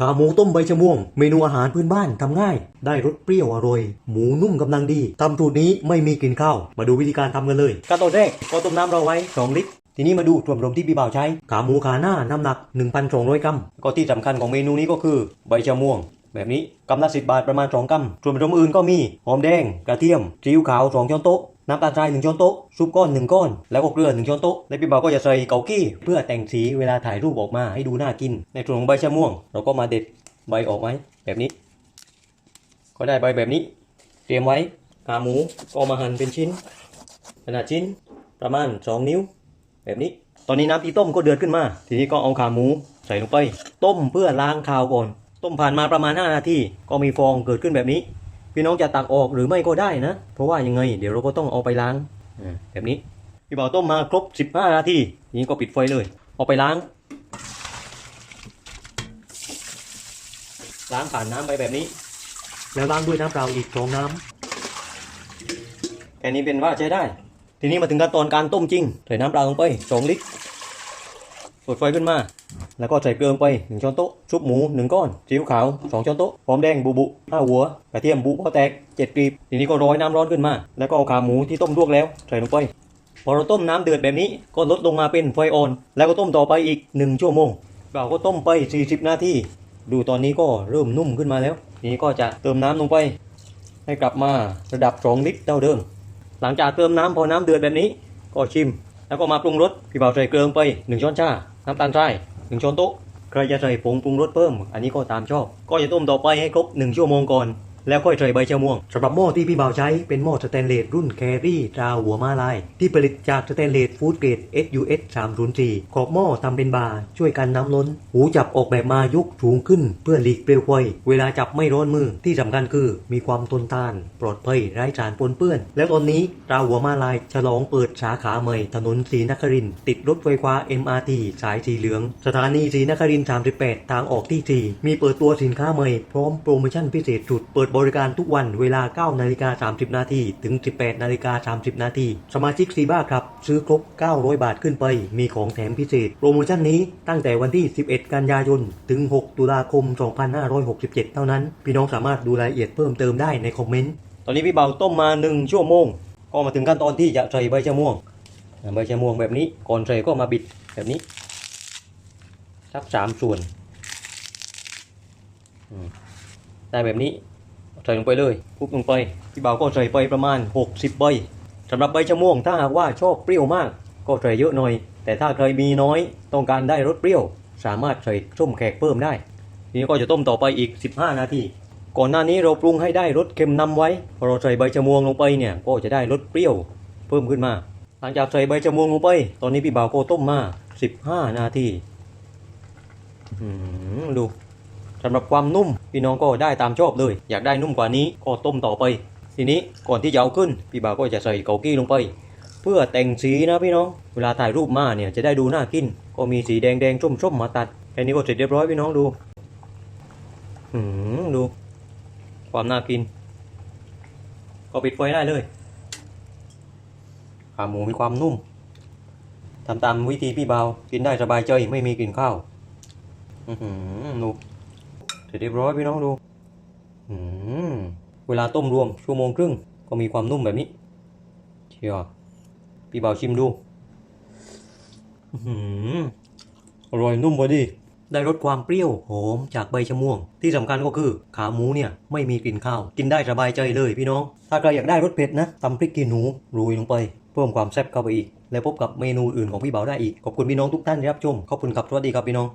ขาหมูต้มใบชะม่วง เมนูอาหารพื้นบ้านทำง่าย ได้รสเปรี้ยวอร่อย หมูนุ่มกำลังดีทำสูตรนี้ไม่มีกลิ่นข้าว มาดูวิธีการทำกันเลยขั้นตอนแรกก็ต้มน้ำเราไว้ 2 ลิตร ทีนี้มาดูส่วนผสมที่พี่บ่าวใช้ ขาหมูขาหน้าน้ำหนัก 1,200 กรัม ก็ที่สำคัญของเมนูนี้ก็คือ ใบชะม่วง แบบนี้กำละสิบบาทประมาณ 2กรัมส่วนผสมอื่นก็มีหอมแดงกระเทียมซีอิ๊วขาว2ช้อนโต๊ะ น้ำตาลทราย1ช้อนโต๊ะซุปก้อน1ก้อน แล้วก็เกลือ1ช้อนโต๊ะและพี่บ่าวก็จะใส่เกากี้ เพื่อแต่งสีเวลาถ่ายรูปออกมาให้ดูน่ากิน ในส่วนของใบชะม่วง เราก็มาเด็ดใบออกไว้แบบนี้ ก็ได้ใบแบบนี้ เตรียมไว้ขาหมูก็มาหั่นเป็นชิ้น ขนาดชิ้นประมาณ 2 นิ้ว แบบนี้ ตอนนี้น้ำที่ต้มก็เดือดขึ้นมา ทีนี้ก็เอาขาหมูใส่ลงไป ต้มเพื่อล้างคาวก่อน ต้มผ่านมาประมาณ 5 นาทีก็มีฟองเกิดขึ้นแบบนี้ พี่น้องจะตักออกหรือไม่ก็ได้นะ เพราะว่ายังไง เดี๋ยวเราก็ต้องเอาไปล้างแบบนี้พี่บ่าวต้มมาครบ 15 นาทีทีนี้ก็ปิดไฟเลย เอาไปล้าง ล้างผ่านน้ำไปแบบนี้ แล้วล้างด้วยน้ำเปล่าอีกสองน้ำแค่นี้เป็นว่าใช้ได้ ทีนี้มาถึงขั้นตอนการต้มจริง ใส่น้ำเปล่าลงไปสองลิตรเปิดไฟขึ้นมา แล้วก็ใส่เกลือไปหนึ่งช้อนโต๊ะซุปหมูหนึ่งก้อนซีอิ๊วขาวสองช้อนโต๊ะหอมแดงบุบุห้าหัวกระเทียมบุพอแตกเจ็ดกลีบทีนี้ก็โรยน้ำร้อนขึ้นมา แล้วก็เอาขาหมูที่ต้มลวกแล้วใส่ลงไปพอเราต้มน้ำเดือดแบบนี้ก็ลดลงมาเป็นไฟอ่อน แล้วก็ต้มต่อไปอีกหนึ่งชั่วโมง เราก็ต้มไป 40 นาทีดูตอนนี้ก็เริ่มนุ่มขึ้นมาแล้วทีนี้ก็จะเติมน้ำลงไป ให้กลับมาระดับ 2 ลิตรเท่าเดิม หลังจากเติมน้ำพอน้ำเดือดแบบนี้ ก็ชิม แล้วก็มาปรุงรสพี่บ่าวใส่เกลือไป 1 ช้อนชา น้ำตาลทรายึงช้อนโต๊ะใครจะใส่ผงปรุงรสเพิ่ม อันนี้ก็ตามชอบ ก็จะต้มต่อไปให้ครบ1ชั่วโมงก่อน แล้วค่อยใส่ใบชะม่วงสำหรับหม้อที่พี่บ่าวใช้เป็นหม้อสแตนเลสรุ่นแครี่ตราหัวมาลาย ที่ผลิตจากสแตนเลสฟู้ดเกรด SUS 304ขอบหม้อทำเป็นบาร์ช่วยกันน้ำล้น หูจับออกแบบมายกสูงขึ้น เพื่อหลีกเปลวไฟเวลาจับไม่ร้อนมือที่สำคัญคือ มีความทนทาน ปลอดภัยไร้สารปนเปื้อน แล้วตอนนี้ตราหัวมาลายฉลองเปิดสาขาใหม่ถนนศรีนครินติดรถไฟฟ้า MRT สายสีเหลือง สถานีศรีนคริน38 ทางออกที่4มีเปิดตัวสินค้าใหม่พร้อมโปรโมชั่นพิเศษสุดเปิดบริการทุกวันเวลา 9 นาฬิกา 30 นาที ถึง 18 นาฬิกา 30 นาที สมาชิกซีบ้าครับ ซื้อครบ 900 บาทขึ้นไป มีของแถมพิเศษ โปรโมชั่นนี้ตั้งแต่วันที่ 11 กันยายน ถึง 6 ตุลาคม 2567 เท่านั้น พี่น้องสามารถดูรายละเอียดเพิ่มเติมได้ในคอมเมนต์ ตอนนี้พี่เบาต้มมา 1 ชั่วโมง ก็มาถึงขั้นตอนที่จะใส่ใบชะม่วง ใบชะม่วงแบบนี้ ก่อนใส่ก็มาบิดแบบนี้ สักสามส่วนได้แบบนี้ ใส่ลงไปเลยคลุกลงไปพี่บ่าวก็ใส่ไปประมาณ 60ใบสำหรับใบชะม่วงถ้าหากว่าชอบเปรี้ยวมาก ก็ใส่เยอะหน่อย แต่ถ้าใครมีน้อยต้องการได้รสเปรี้ยว สามารถใส่ส้มแขกเพิ่มได้ทีนี้ก็จะต้มต่อไปอีก 15 นาทีก่อนหน้านี้เราปรุงให้ได้รสเค็มนำไว้พอเราใส่ใบชะม่วงลงไปเนี่ยก็จะได้รสเปรี้ยว เพิ่มขึ้นมา หลังจากใส่ใบชะม่วงลงไป ตอนนี้พี่บ่าวก็ต้มมา 15 นาทีดู สำหรับความนุ่มพี่น้องก็ได้ตามชอบเลย อยากได้นุ่มกว่านี้ก็ต้มต่อไป ทีนี้ก่อนที่จะเอาขึ้น พี่บ่าวก็จะใส่เกากี้ลงไป เพื่อแต่งสีนะพี่น้อง เวลาถ่ายรูปมาเนี่ยจะได้ดูน่ากิน ก็มีสีแดงแดงๆส้มๆมาตัดแค่นี้ก็เสร็จเรียบร้อยพี่น้องดูอืมดู ความน่ากิน ก็ปิดไฟได้เลยขาหมูมีความนุ่มทำตามวิธีพี่บ่าวกินได้สบายใจไม่มีกลิ่นข้าว อือหือดู ร็จเรียบร้อยพี่น้องดูอืมเวลาต้มรวมชั่วโมงครึ่งก็มีความนุ่มแบบนี้เชียวพี่บ่าวชิมดูอื้อร่อยนุ่มพอดีได้รสความเปรี้ยวหอมจากใบชะม่วง ที่สำคัญก็คือขาหมูเนี่ยไม่มีกลิ่นข้าว กินได้สบายใจเลยพี่น้อง ถ้าใครอยากได้รสเผ็ดนะตำพริกขี้หนูโรยลงไป เพิ่มความแซ่บเข้าไปอีก แล้วพบกับเมนูอื่นของพี่บ่าวได้อีก ขอบคุณพี่น้องทุกท่านที่รับชม ขอบคุณครับสวัสดีครับพี่น้อง